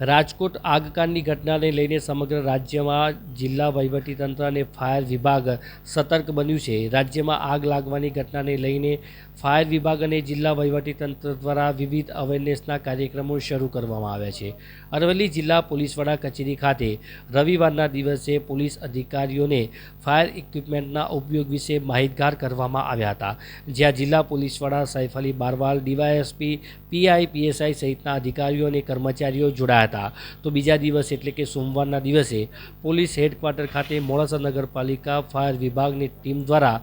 રાજકોટ આગકાંડની ઘટનાને લઈને સમગ્ર રાજ્યમાં જિલ્લા વહીવટીતંત્ર અને ફાયર વિભાગ સતર્ક બન્યું છે. રાજ્યમાં આગ લાગવાની ઘટનાને લઈને ફાયર વિભાગ અને જિલ્લા વહીવટીતંત્ર દ્વારા વિવિધ અવેરનેસના કાર્યક્રમો શરૂ કરવામાં આવ્યા છે. અરવલ્લી જિલ્લા પોલીસ વડા કચેરી ખાતે રવિવારના દિવસે પોલીસ અધિકારીઓને ફાયર ઇક્વિપમેન્ટના ઉપયોગ વિશે માહિતગાર કરવામાં આવ્યા હતા. જ્યાં જિલ્લા પોલીસ વડા Saif Ali Barwal, DYSP, PI, PSI સહિતના અધિકારીઓ અને કર્મચારીઓ જોડાયા હતા. તો બીજા દિવસ એટલે કે સોમવારના દિવસે પોલીસ હેડક્વાર્ટર ખાતે મોડાસા નગરપાલિકા ફાયર વિભાગની ટીમ દ્વારા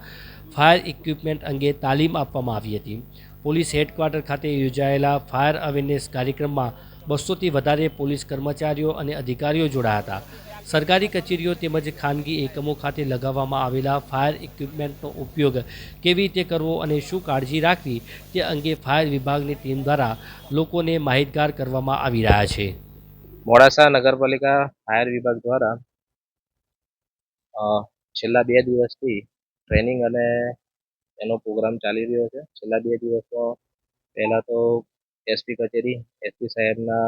ફાયર ઇક્વિપમેન્ટ અંગે તાલીમ આપવામાં આવી હતી. પોલીસ હેડક્વાર્ટર ખાતે યોજાયેલા ફાયર અવેરનેસ કાર્યક્રમમાં બસોથી વધારે પોલીસ કર્મચારીઓ અને અધિકારીઓ જોડાયા હતા. સરકારી કચેરીઓ તેમજ ખાનગી એકમો ખાતે લગાવવામાં આવેલા ફાયર ઇક્વિપમેન્ટનો ઉપયોગ કેવી રીતે કરવો અને શું કાળજી રાખવી તે અંગે ફાયર વિભાગની ટીમ દ્વારા લોકોને માહિતગાર કરવામાં આવી રહ્યા છે. મોડાસા નગરપાલિકા ફાયર વિભાગ દ્વારા છેલ્લા બે દિવસથી ટ્રેનિંગ અને એનો પ્રોગ્રામ ચાલી રહ્યો છે. છેલ્લા બે દિવસમાં પહેલાં તો એસપી કચેરી, એસપી સાહેબના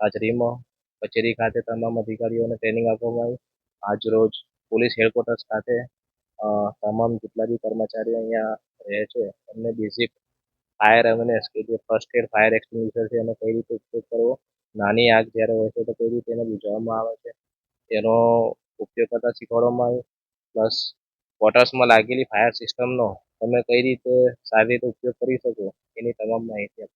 હાજરીમાં કચેરી ખાતે તમામ અધિકારીઓને ટ્રેનિંગ આપવામાં આવી. આજ રોજ પોલીસ હેડક્વાર્ટર્સ ખાતે તમામ જેટલા બી કર્મચારીઓ અહીંયા રહે છે, એમને બેઝિક ફાયર અવેરનેસ કે જે ફર્સ્ટ એડ ફાયર એક્સટિંગ્વિશર છે, એનો કઈ રીતે ઉપયોગ કરવો નાની આગ જ્યારે હોય છે તો કઈ રીતે એને બુઝાવવામાં આવે છે. તેનો ઉપયોગ કરતાં શીખવાડવામાં આવ્યું પ્લસ ક્વાર્ટર્સમાં લાગેલી ફાયર સિસ્ટમનો તમે કઈ રીતે સારી રીતે ઉપયોગ કરી શકો એની તમામ માહિતી આવી